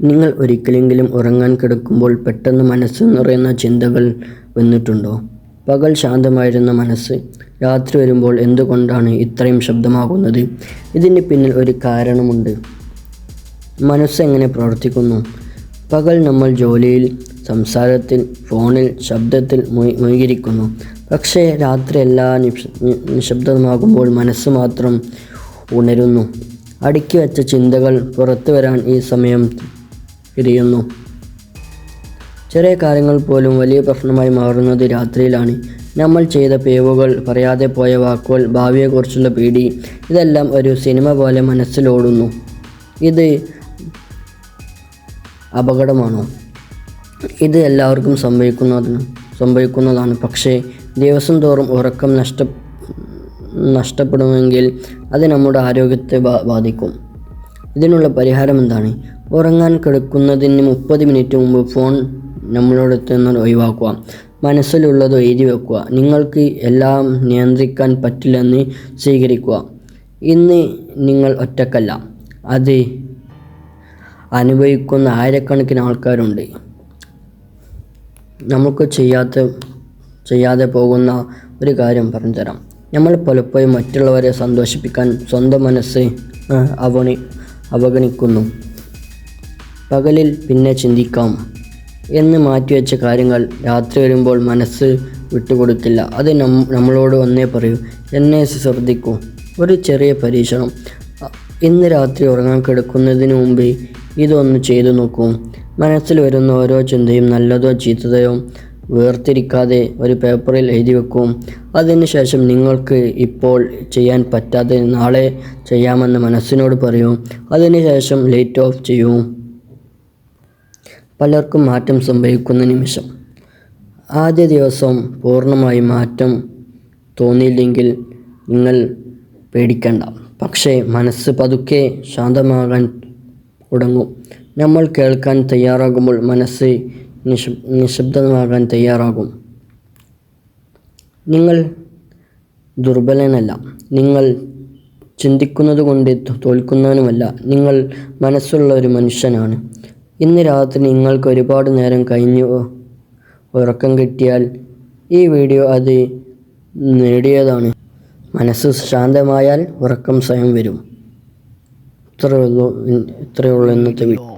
നിങ്ങൾ ഒരിക്കലെങ്കിലും ഉറങ്ങാൻ കിടക്കുമ്പോൾ പെട്ടെന്ന് മനസ്സ് നിറയുന്ന ചിന്തകൾ വന്നിട്ടുണ്ടോ? പകൽ ശാന്തമായിരുന്ന മനസ്സ്. രാത്രി വരുമ്പോൾ എന്തുകൊണ്ടാണ് ഇത്രയും ശബ്ദമാകുന്നത്? ഇതിന് പിന്നിൽ ഒരു കാരണമുണ്ട്. മനസ്സെങ്ങനെ പ്രവർത്തിക്കുന്നു? പകൽ നമ്മൾ ജോലിയിൽ സംസാരത്തിൽ ഫോണിൽ ശബ്ദത്തിൽ മുയിരിക്കുന്നു പക്ഷേ രാത്രി എല്ലാ നിശ്- നിശബ്ദമാകുമ്പോൾ മനസ്സ് മാത്രം ഉണരുന്നു. അടുക്കി വെച്ച ചിന്തകൾ പുറത്തു വരാൻ ഈ സമയം തിരിയുന്നു ചെറിയ കാര്യങ്ങൾ പോലും വലിയ പ്രശ്നമായി മാറുന്നത് രാത്രിയിലാണ്. നമ്മൾ ചെയ്ത പേവുകൾ പറയാതെ പോയ വാക്കുകൾ ഭാവിയെക്കുറിച്ചുള്ള പേടി ഇതെല്ലാം ഒരു സിനിമ പോലെ മനസ്സിലോടുന്നു. ഇത് അപകടമാണോ? ഇത് എല്ലാവർക്കും സംഭവിക്കുന്നതിന് സംഭവിക്കുന്നതാണ്. പക്ഷേ ദിവസം തോറും ഉറക്കം നഷ്ട നഷ്ടപ്പെടുമെങ്കിൽ അത് നമ്മുടെ ആരോഗ്യത്തെ ബാധിക്കും. ഇതിനുള്ള പരിഹാരം എന്താണ്? ഉറങ്ങാൻ കിടക്കുന്നതിന് മുപ്പത് മിനിറ്റ് മുമ്പ് ഫോൺ നമ്മളോടത്ത് നിന്ന് ഒഴിവാക്കുക. മനസ്സിലുള്ളത് എഴുതി വെക്കുക. നിങ്ങൾക്ക് എല്ലാം നിയന്ത്രിക്കാൻ പറ്റില്ലെന്ന് സ്വീകരിക്കുക. ഇന്ന് നിങ്ങൾ ഒറ്റക്കല്ല. അത് അനുഭവിക്കുന്ന ആയിരക്കണക്കിന് ആൾക്കാരുണ്ട്. നമുക്ക് ചെയ്യാത്ത ചെയ്യാതെ പോകുന്ന ഒരു കാര്യം പറഞ്ഞുതരാം. നമ്മൾ പലപ്പോഴും മറ്റുള്ളവരെ സന്തോഷിപ്പിക്കാൻ സ്വന്തം മനസ്സ് അവണി അവഗണിക്കുന്നു. പകലിൽ പിന്നെ ചിന്തിക്കാം. എന്ന് മാറ്റിവെച്ച കാര്യങ്ങൾ രാത്രി വരുമ്പോൾ മനസ്സ് വിട്ടുകൊടുക്കില്ല അത് നമ്മളോട് ഒന്നേ പറയൂ. എന്നെ ശ്രദ്ധിക്കൂ. ഒരു ചെറിയ പരീക്ഷണം. ഇന്ന് രാത്രി ഉറങ്ങാൻ കിടക്കുന്നതിന് മുമ്പേ ഇതൊന്ന് ചെയ്തു നോക്കൂ. മനസ്സിൽ വരുന്ന ഓരോ ചിന്തയും നല്ലതോ ചീത്തതയോ വേർതിരിക്കാതെ ഒരു പേപ്പറിൽ എഴുതി വെക്കും. അതിനുശേഷം നിങ്ങൾക്ക് ഇപ്പോൾ ചെയ്യാൻ പറ്റാതെ നാളെ ചെയ്യാമെന്ന് മനസ്സിനോട് പറയും. പറയൂ അതിനുശേഷം ലൈറ്റ് ഓഫ് ചെയ്യും. പലർക്കും മാറ്റം സംഭവിക്കുന്ന നിമിഷം. ആദ്യ ദിവസം പൂർണമായി മാറ്റം തോന്നിയില്ലെങ്കിൽ നിങ്ങൾ പേടിക്കണ്ട. പക്ഷേ മനസ്സ് പതുക്കെ ശാന്തമാകാൻ തുടങ്ങും. നമ്മൾ കേൾക്കാൻ തയ്യാറാകുമ്പോൾ മനസ്സ് നിശബ്ദമാകാൻ തയ്യാറാകും. നിങ്ങൾ ദുർബലനല്ല. നിങ്ങൾ ചിന്തിക്കുന്നത് കൊണ്ട് തോൽക്കുന്നവനുമല്ല. നിങ്ങൾ മനസ്സുള്ള ഒരു മനുഷ്യനാണ്. ഇന്ന് രാത്രി നിങ്ങൾക്ക് ഒരുപാട് നേരം കഴിഞ്ഞു ഉറക്കം കിട്ടിയാൽ ഈ വീഡിയോ അത് നേടിയതാണ്. മനസ്സ് ശാന്തമായാൽ ഉറക്കം സ്വയം വരും. ഇത്രയുള്ളൂ ഇത്രയുള്ളൂ ഇന്നത്തെ വീഡിയോ